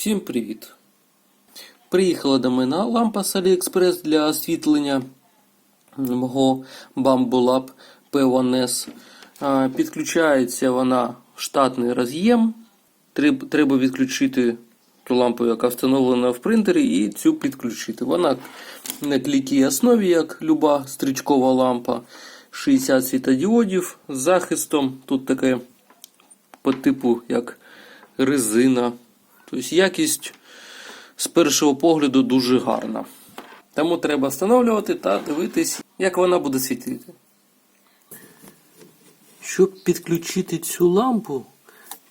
Всім привіт! Приїхала до мене лампа з AliExpress для освітлення мого Bamboo P1S. Підключається вона в штатний роз'єм. Треба відключити ту лампу, яка встановлена в принтері, і цю підключити. Вона на клікій основі, як люба стрічкова лампа. 60 світодіодів з захистом. Тут таке по типу як резина. Тобто якість з першого погляду дуже гарна. Тому треба встановлювати та дивитись, як вона буде світити. Щоб підключити цю лампу,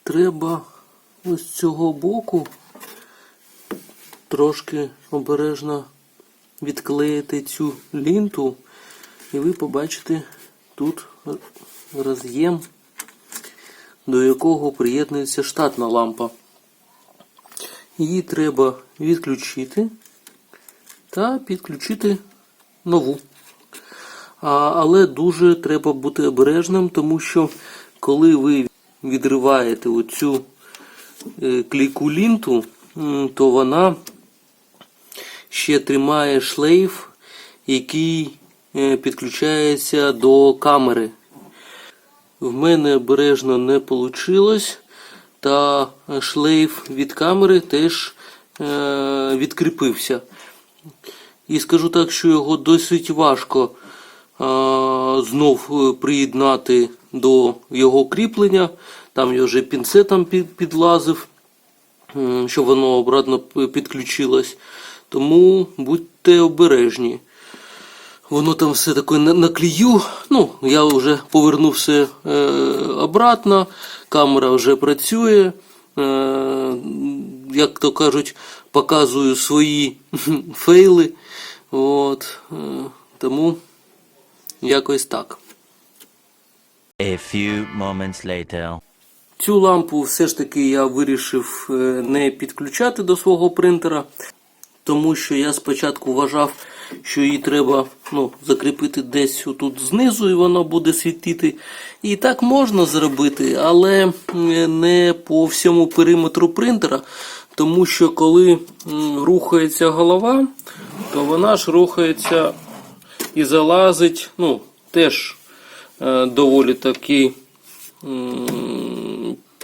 треба ось з цього боку трошки обережно відклеїти цю лінту, і ви побачите тут роз'єм, до якого приєднується штатна лампа. Її треба відключити та підключити нову. А, але дуже треба бути обережним, тому що коли ви відриваєте оцю е, клейку лінту, то вона ще тримає шлейф, який е, підключається до камери. В мене обережно не вийшло, та шлейф від камери теж е, відкріпився. І скажу так, що його досить важко е, знов е, приєднати до його кріплення. Там я вже пінцетом підлазив, щоб воно обратно підключилось. Тому будьте обережні. Воно там все таке на, на клію. Ну, я вже повернув все е, обратно, камера вже працює. Е, як то кажуть, показую свої фейли. От, е, тому якось так. A few moments later. Цю лампу все ж таки я вирішив е, не підключати до свого принтера, тому що я спочатку вважав, що її треба ну, закріпити десь тут знизу, і воно буде світити. І так можна зробити, але не по всьому периметру принтера, тому що коли рухається голова, то вона ж рухається і залазить, ну, теж е, доволі таки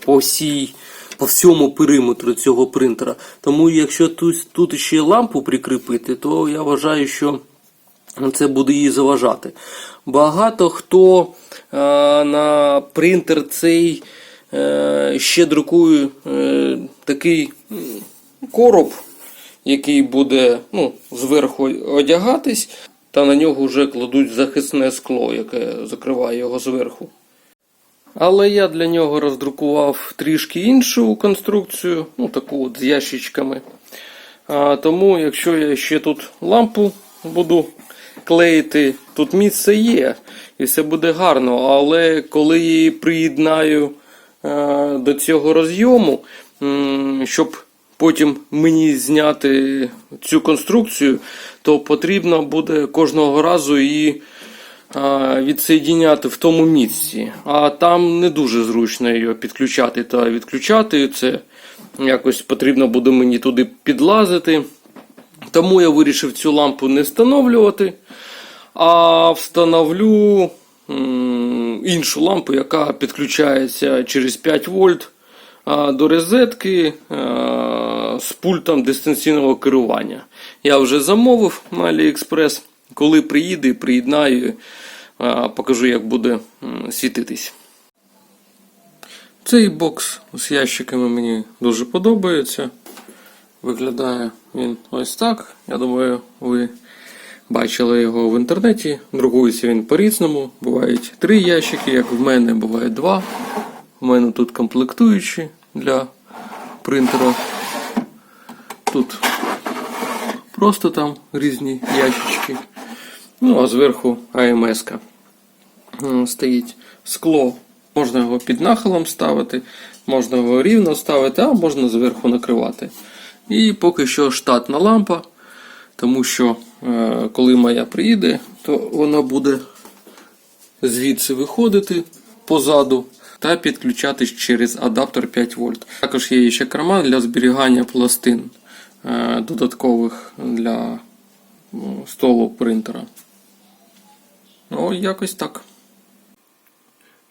по всій, по всьому периметру цього принтера. Тому якщо тут, тут ще лампу прикріпити, то я вважаю, що це буде їй заважати. Багато хто е, на принтер цей е, ще друкує е, такий короб, який буде ну, зверху одягатись, та на нього вже кладуть захисне скло, яке закриває його зверху. Але я для нього роздрукував трішки іншу конструкцію, ну таку от з ящичками. А, тому, якщо я ще тут лампу буду клеїти, тут місце є, і все буде гарно. Але коли її приєднаю е, до цього розйому, щоб потім мені зняти цю конструкцію, то потрібно буде кожного разу її а, відсоєдіняти в тому місці. А там не дуже зручно її підключати та відключати. Це якось потрібно буде мені туди підлазити. Тому я вирішив цю лампу не встановлювати, а встановлю іншу лампу, яка підключається через 5 вольт до розетки з пультом дистанційного керування. Я вже замовив на AliExpress. Коли приїде, приєднаю, покажу, як буде світитись. Цей бокс з ящиками мені дуже подобається. Виглядає він ось так. Я думаю, ви бачили його в інтернеті. Друкується він по-різному. Бувають три ящики, як в мене, буває два. У мене тут комплектуючі для принтера. Тут просто там різні ящички. Ну, а зверху АМС стоїть скло. Можна його під нахилом ставити, можна його рівно ставити, а можна зверху накривати. І поки що штатна лампа, тому що е, коли моя приїде, то вона буде звідси виходити позаду, та підключатись через адаптер 5 вольт. Також є ще карман для зберігання пластин е, додаткових для столу принтера. О, якось так.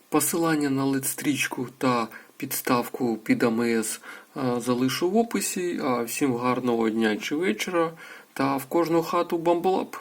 Посилання на лид-стрічку та підставку під АМС е, залишу в описі. А всім гарного дня чи вечора та в кожну хату бамболап.